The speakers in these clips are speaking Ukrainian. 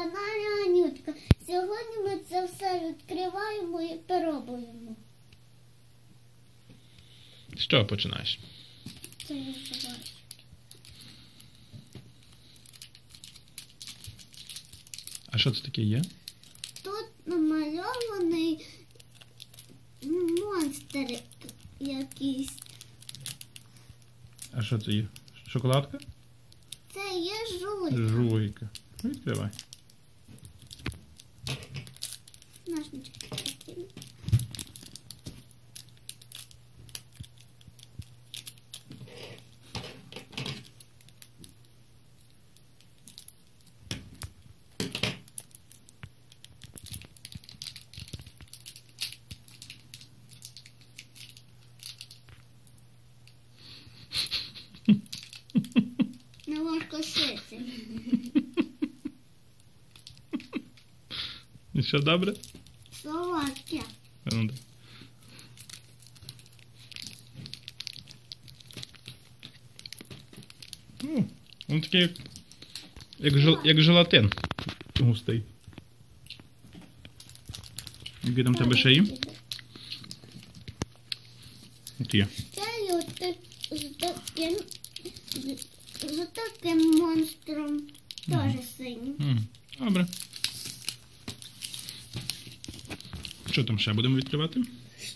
каналі Анютка. Сьогодні ми це все відкриваємо і пробуємо. З чого починаєш? Це я забачу. А що це таке є? Тут намальований монстр якийсь. А що це є? Шоколадка? Це є жуй. Жуйка. Ну, Відкривай. Ножнички такі. Не важко шити. І все добре? Солодке. А Ну, дай. Ну, він такий, як, як, жел, як желатин густий. Які там в тебе ще є? Які є? Це є от з таким, з, з таким монстром. Теж синім. М, Добре. Що там ще будемо відкривати?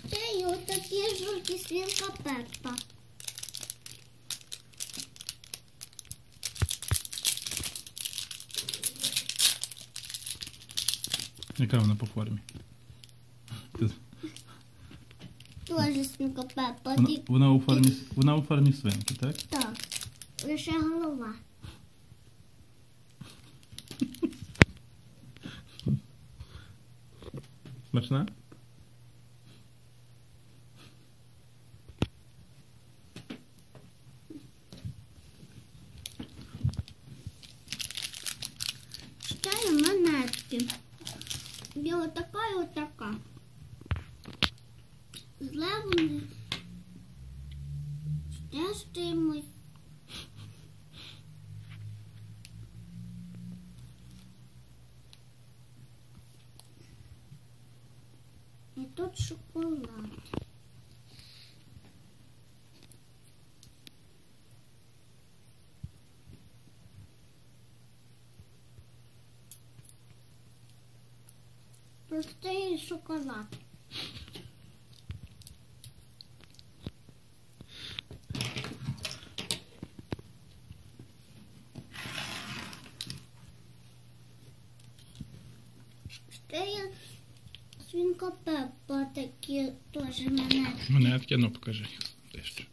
Ще є от такі жовті свінка Пеппа. Яка вона по формі? Теж свінка Пеппа. Вона, вона, у формі, вона у формі свинки, так? Так. Лише голова. Смачна? Є монетки. Є отака і отака. Зле вони теж чимось. І тут шоколад. Простий шоколад. Свінка Пеппа, такі теж монетки. Монетки, ну покажи їх. Де ще?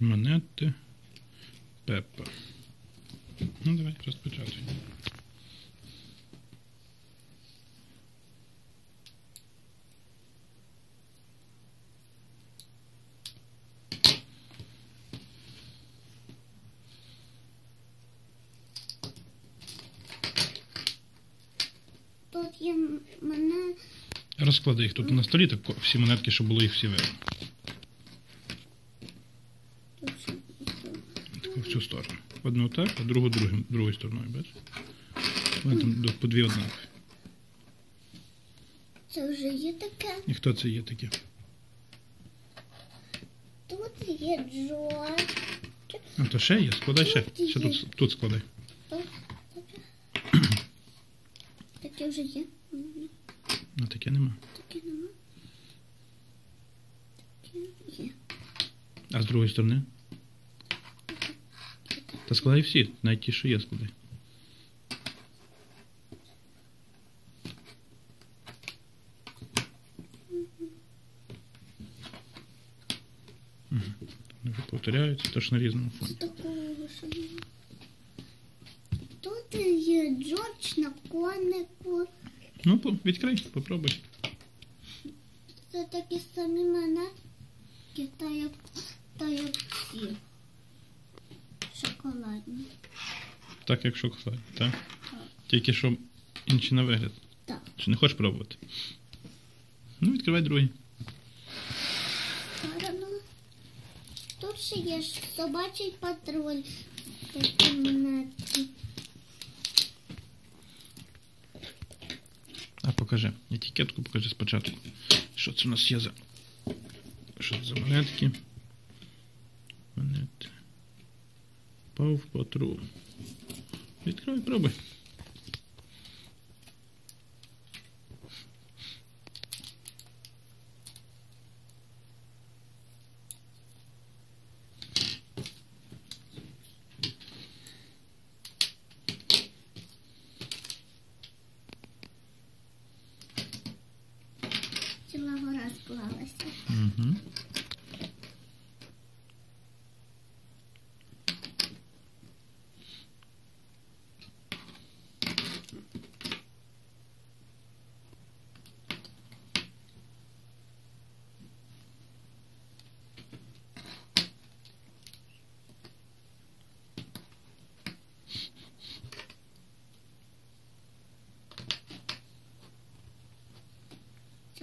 Монети. Пеппа. Ну, давай розпочати. Тут є мене Розклади їх тут на столі, так всі монетки, щоб було їх всі видно. тут ще- Таку в цю сторону. Одну так, а другу другим, другою стороною, бачиш? Вони там по дві однакові. це вже є таке. І хто це є таке? Тут є Джордж. А то ще є, складай ще. Ще тут, тут складай. Таке вже є. Ні, А таке нема. Таке нема. Таке є. А з другої сторони? Та складай всі, навіть ті, що є, складай. Мгм. Вони вже повторяються, тож на різному фоні. Такого ж нема. Тут є Джордж на конику. Ну, по- відкрий, попробуй. Це такі самі монетки, та як, та як ці. Шоколадні. Так, як шоколад, так? Тільки що інші на вигляд. Так. Чи не хочеш пробувати? Ну, відкривай другий. Тут ще є собачий патруль. Такі монетки. А покажи. Етикетку покажи спочатку. Що це у нас є за. Що це за монетки? Монети. Пав патрул. Відкривай, пробуй.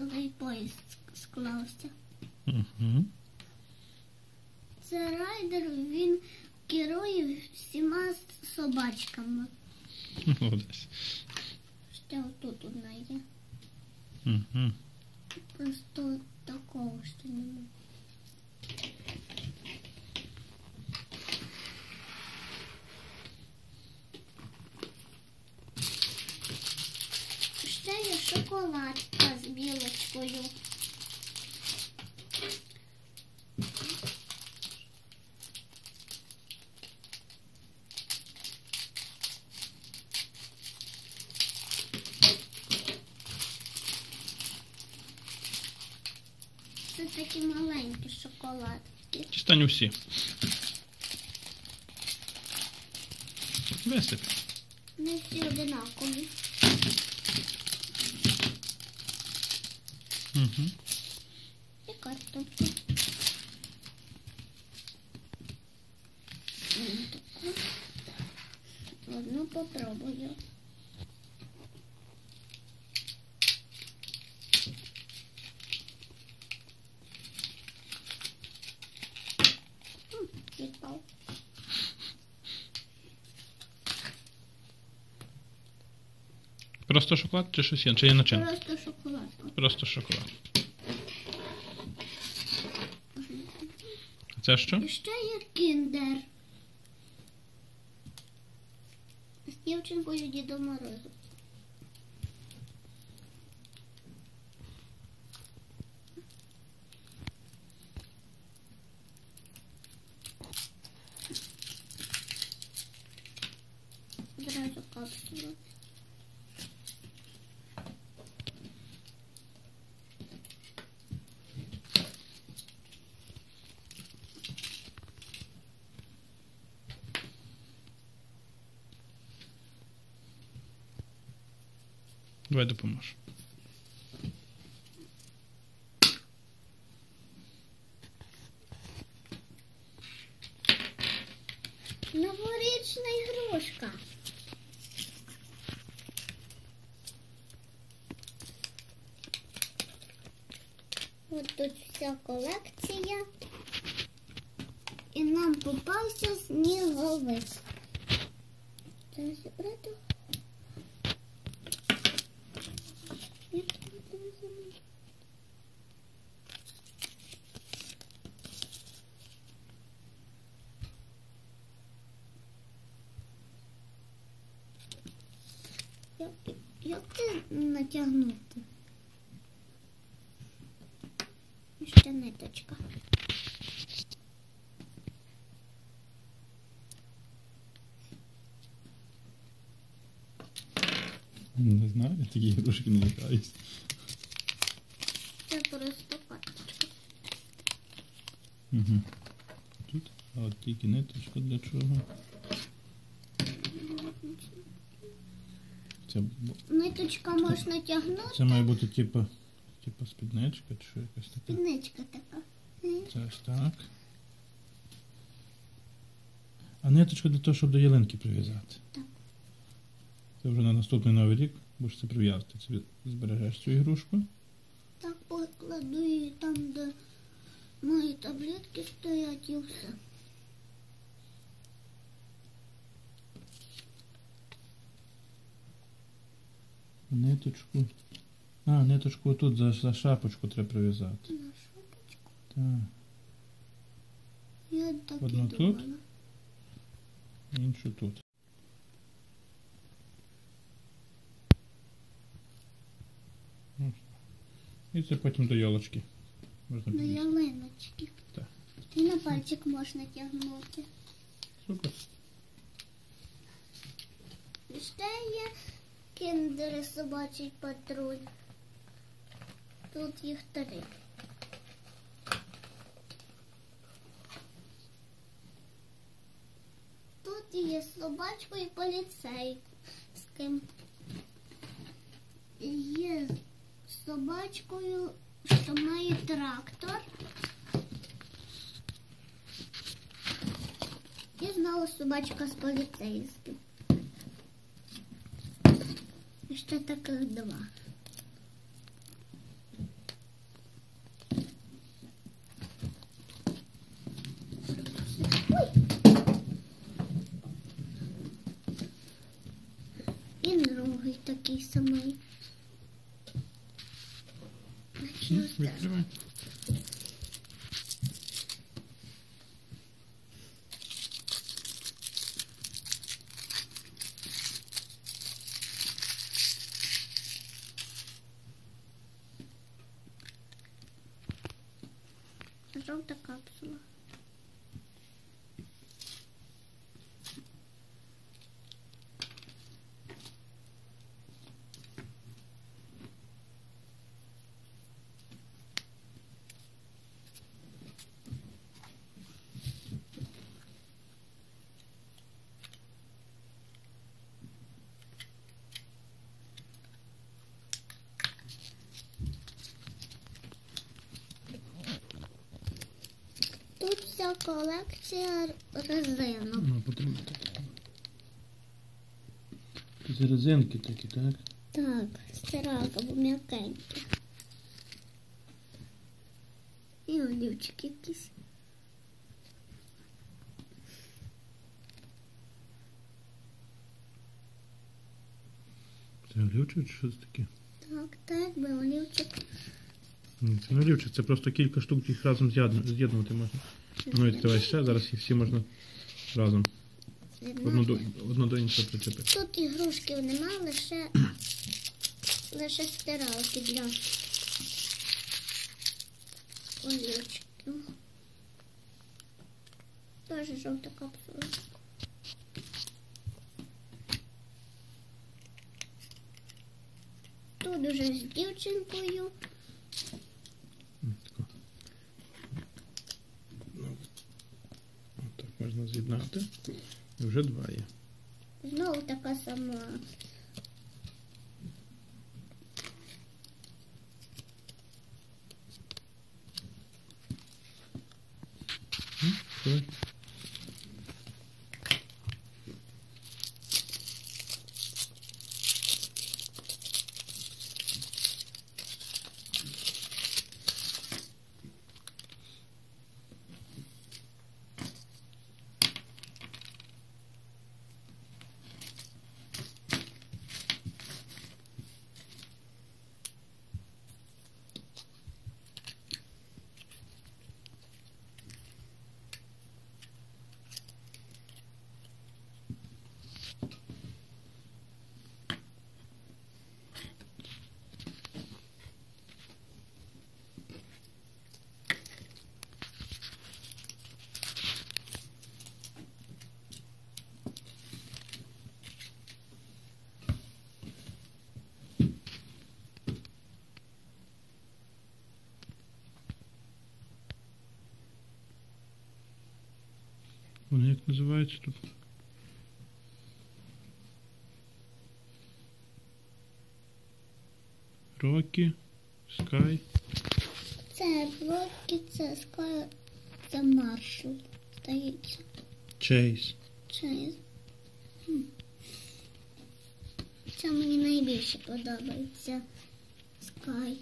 Цілий поїзд склався. Угу. Це райдер, він керує всіма собачками. Молодець. Ще отут одна є. Угу. Просто такого ще немає. Ще є шоколадка з білочкою. Це такі маленькі шоколадки. Дістань усі. Висип. Не всі одинакові. Угу. І картопля. М, таку. Одну попробую. М, Відпав. Просто шоколад чи щось інше? Чи є начинка? Просто шоколадка. Просто шоколад. А Це що? І ще є кіндер. З Давай допоможеш. Новорічна ігрушка. От тут вся колекція. І нам попався сніговик. Зараз зібрати. Я тут не розумію. Як, це натягнути? І Ще ниточка. Не знаю, я такі ігрушки не лякаюсь. Просто карточка. Угу. Тут, а от тільки ниточка для чого. Це, Ниточка можна тягнути. це має бути типу, типу спідничка чи якась така. Спідничка така. Це ось так. А ниточка для того, щоб до ялинки прив'язати. Так. Це вже на наступний новий рік будеш це прив'язати. Збережеш цю ігрушку. Так покладу її там, де Мої таблетки стоять і все. Ниточку. А, ниточку тут за, за шапочку треба прив'язати. На шапочку. Так. Я так і Одну тут? думала. Іншу тут. І це потім до ялочки. Можна До ялиночки. Так. І на пальчик можна тягнути. Супер. І ще є кіндери собачий патруль. Тут їх три. Тут є собачка і поліцейським. Є собачкою, що має трактор. І знову собачка з поліцейським. Ще таких два. Ой. І другий такий самий. Значить, М, ось так. Відкривай. Жовта капсула. колекція резинок. Ну, потримайте. Це резинки такі, так? Так, стиралка, бо м'якенькі. І олівчики якісь. Це олівчик чи що це таке? Так, так, би олівчик. Ні, це не олівчик, це просто кілька штук їх разом з'єдну- з'єднувати можна. Ну і давай ще, зараз їх всі можна разом. Одну до, одну до іншого причепити. Тут ігрушків нема, лише, лише стиралки для олівчиків. Теж жовта капсула. Тут уже з дівчинкою. М, тако. Ну, Отак можна з'єднати. Вже два є. Знову така сама. М, давай. Як називаються тут? Рокі, Скай. Це блоки, це скоро це маршал. Здається. Чейз. Чайз. Хм. Це мені найбільше подобається. Скай.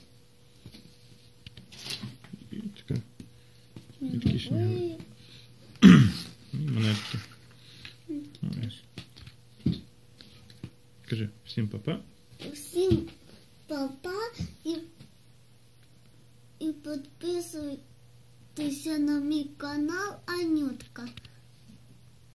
І така Від монетки. Кажи, всім па-па. Всім папа і, і підписуйтеся на мій канал Анютка.